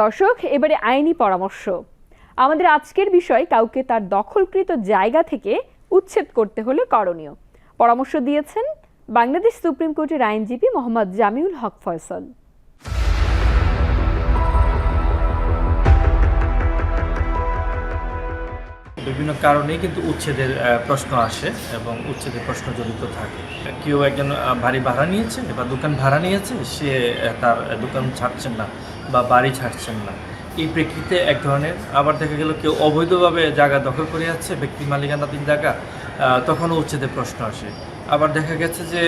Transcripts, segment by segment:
দর্শক, এবারে আইনি পরামর্শ। আমাদের আজকের বিষয়, কাউকে তার দখলকৃত জায়গা থেকে উচ্ছেদ করতে হলে করণীয়। পরামর্শ দিয়েছেন বাংলাদেশ সুপ্রিম কোর্টের আইনজীবী মোহাম্মদ জামিউল হক ফয়সল। বিভিন্ন কারণেই কিন্তু উচ্ছেদের প্রশ্ন আসে এবং উচ্ছেদের প্রশ্ন জড়িত থাকে। কেউ একজন বাড়ি ভাড়া নিয়েছে বা দোকান ভাড়া নিয়েছে, সে তার দোকান ছাড়ছেন না বা বাড়ি ছাড়ছেন না। এই প্রেক্ষিতে এক ধরনের আবার দেখা গেল কেউ অবৈধভাবে জায়গা দখল করে যাচ্ছে, ব্যক্তি মালিকানাধীন জায়গা তখনও উচ্ছেদের প্রশ্ন আসে। আবার দেখা গেছে যে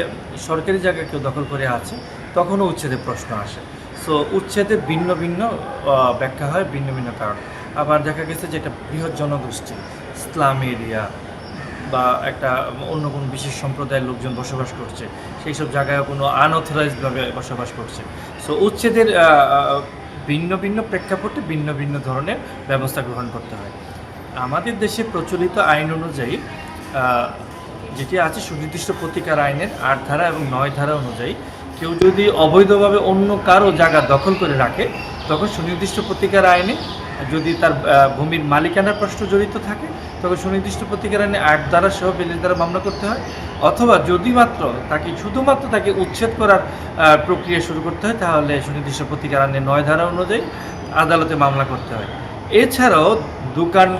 সরকারি জায়গা কেউ দখল করে আছে, তখনও উচ্ছেদের প্রশ্ন আসে। সো উচ্ছেদের ভিন্ন ভিন্ন ব্যাখ্যা হয় ভিন্ন ভিন্ন কারণ। আবার দেখা গেছে যে একটা বৃহৎ জনগোষ্ঠী, ইসলাম এরিয়া বা একটা অন্য কোনো বিশেষ সম্প্রদায়ের লোকজন বসবাস করছে, সেই সব জায়গায় কোনো আনঅথরাইজডভাবে বসবাস করছে। সো উচ্ছেদের ভিন্ন ভিন্ন প্রেক্ষাপটে ভিন্ন ভিন্ন ধরনের ব্যবস্থা গ্রহণ করতে হয়। আমাদের দেশে প্রচলিত আইন অনুযায়ী যেটি আছে সুনির্দিষ্ট প্রতিকার আইনের আট ধারা এবং নয় ধারা অনুযায়ী, কেউ যদি অবৈধভাবে অন্য কারও জায়গা দখল করে রাখে, তখন সুনির্দিষ্ট প্রতিকার আইনে যদি তার ভূমির মালিকানার প্রশ্ন জড়িত থাকে, তবে সুনির্দিষ্ট প্রতিকার আইনে আট দ্বারা সহ বেলের দ্বারা মামলা করতে হয়। অথবা যদি মাত্র তাকে, শুধুমাত্র তাকে উচ্ছেদ করার প্রক্রিয়া শুরু করতে হয়, তাহলে সুনির্দিষ্ট প্রতিকার আইনে নয় ধারা অনুযায়ী আদালতে মামলা করতে হয়। এছাড়াও দোকান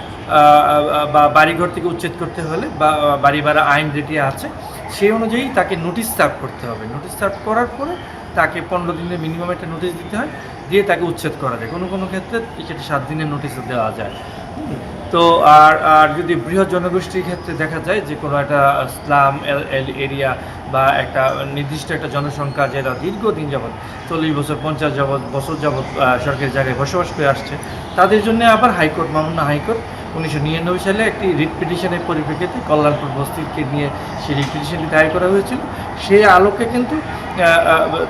বা বাড়িঘর থেকে উচ্ছেদ করতে হলে বা বাড়ি ভাড়া আইন যেটি আছে, সেই অনুযায়ী তাকে নোটিশ সার্ভ করতে হবে। নোটিশ সার্ভ করার পরে তাকে পনেরো দিনের মিনিমাম একটা নোটিশ দিতে হয়, দিয়ে তাকে উচ্ছেদ করা যায় কোনো কোনো ক্ষেত্রে সেটা সাত দিনের নোটিশও দেওয়া যায়। তো আর আর যদি বৃহৎ জনগোষ্ঠীর ক্ষেত্রে দেখা যায় যে কোনো একটা স্লাম এরিয়া বা একটা নির্দিষ্ট একটা জনসংখ্যা যেটা দীর্ঘদিন যাবৎ, চল্লিশ বছর, পঞ্চাশ যাবৎ, বছর যাবৎ সরকারি জায়গায় বসবাস করে আসছে, তাদের জন্য আবার হাইকোর্ট, মামুনা হাইকোর্ট উনিশশো নিরানব্বই সালে একটি রিট পিটিশনের পরিপ্রেক্ষিতে কল্যাণপুর বস্তিকে নিয়ে সেই রিট পিটিশনটি দায়ের করা হয়েছিল। সেই আলোকে কিন্তু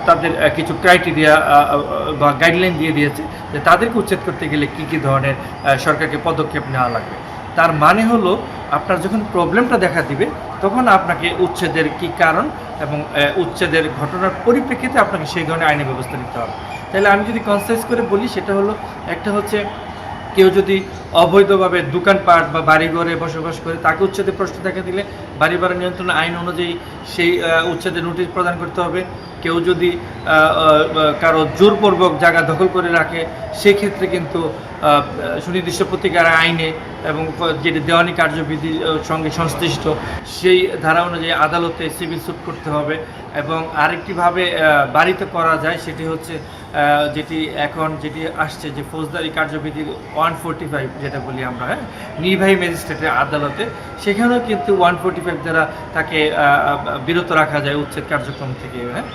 তাদের কিছু ক্রাইটেরিয়া বা গাইডলাইন দিয়ে দিয়েছে যে তাদেরকে উচ্ছেদ করতে গেলে কী কী ধরনের সরকারকে পদক্ষেপ নেওয়া লাগবে। তার মানে হলো, আপনার যখন প্রবলেমটা দেখা দিবে, তখন আপনাকে উচ্ছেদের কি কারণ এবং উচ্ছেদের ঘটনার পরিপ্রেক্ষিতে আপনাকে সেই ধরনের আইনি ব্যবস্থা নিতে হবে। তাহলে আমি যদি কনসাইজ করে বলি, সেটা হলো, একটা হচ্ছে কেউ যদি অবৈধভাবে দোকানপাট বা বাড়িঘরে বসবাস করে তাকে উচ্ছেদের প্রশ্ন দেখা দিলে বাড়ি ভাড়া নিয়ন্ত্রণ আইন অনুযায়ী সেই আহ, উচ্ছেদের নোটিশ প্রদান করতে হবে। কেউ যদি কারও জোরপূর্বক জায়গা দখল করে রাখে সেক্ষেত্রে কিন্তু সুনির্দিষ্ট প্রতিকার আইনে এবং যেটি দেওয়ানি কার্যবিধির সঙ্গে সংশ্লিষ্ট সেই ধারা অনুযায়ী আদালতে সিভিল সুট করতে হবে। এবং আরেকটিভাবে বাড়িতে করা যায় সেটি হচ্ছে যেটি এখন যেটি আসছে যে ফৌজদারি কার্যবিধি ওয়ান ফোরটি ফাইভ যেটা বলি আমরা হ্যাঁ নির্বাহী ম্যাজিস্ট্রেটের আদালতে, সেখানেও কিন্তু ওয়ান ফোরটি ফাইভ দ্বারা তাকে বিরত রাখা যায় উচ্ছেদ কার্যক্রম থেকে হ্যাঁ।